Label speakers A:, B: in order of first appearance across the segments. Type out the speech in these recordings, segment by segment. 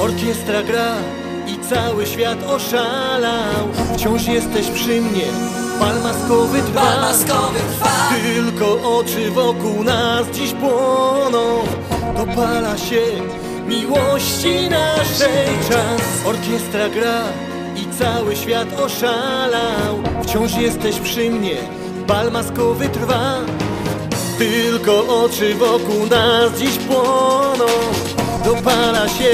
A: Orkiestra gra i cały świat oszalał. Wciąż jesteś przy mnie, bal maskowy trwa.
B: Bal maskowy trwa.
A: Tylko oczy wokół nas dziś płoną. Dopala się miłości naszej. Czas. Orkiestra gra i cały świat oszalał. Wciąż jesteś przy mnie, bal maskowy trwa. Tylko oczy wokół nas dziś płoną. Dopala się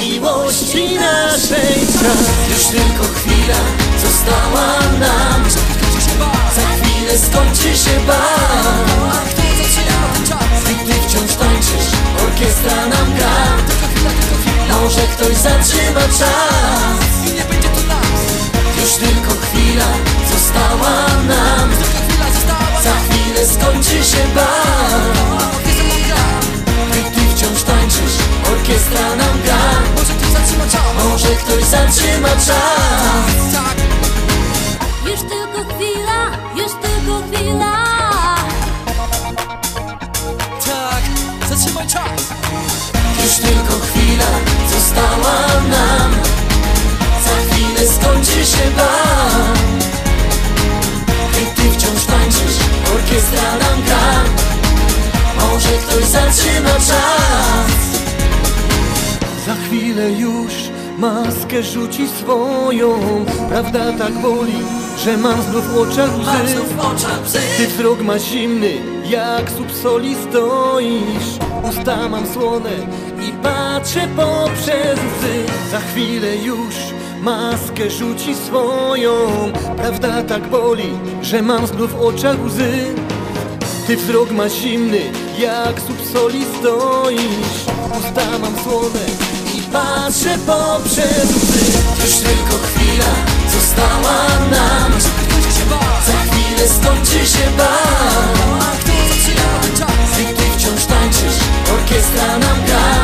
A: miłości naszej. Czas.
B: Już tylko chwila została nam. Za chwilę skończy się bal. I ty wciąż tańczysz, orkiestra nam gra. Może ktoś zatrzyma czas tylko chwila została nam. Za chwilę skończy się bal. Gdy ty wciąż tańczysz, orkiestra nam gra. Może ktoś zatrzyma czas gra Może ktoś zatrzyma czas.
A: Za chwilę już maskę rzuci swoją. Prawda tak boli, że mam znów w oczach łzy Ty wzrok ma zimny, jak słup soli stoisz. Usta mam słone i patrzę poprzez łzy Za chwilę już maskę rzuci swoją. Prawda tak boli, że mam znów w oczach łzy Ty wzrok ma zimny, jak słup soli stoisz. Usta mam słone i patrzę poprzez łzy.
B: Już tylko chwila została nam. Za chwilę skończy się bal. Ty wciąż tańczysz, orkiestra nam gra.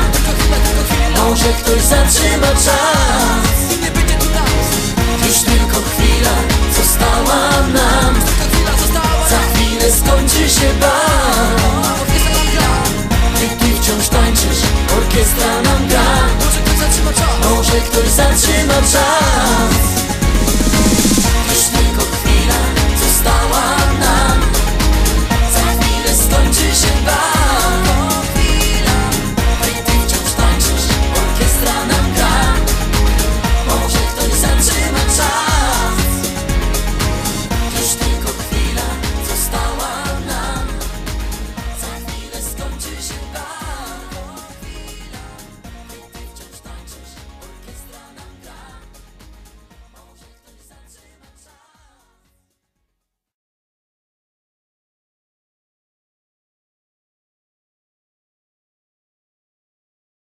B: Może ktoś zatrzyma czas. Już tylko chwila została nam się bal Gdy ty wciąż tańczysz, orkiestra nam gra. Może ktoś zatrzyma czas